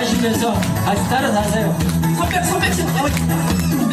하시면서 같이 따라다세요. 300, 300, 300.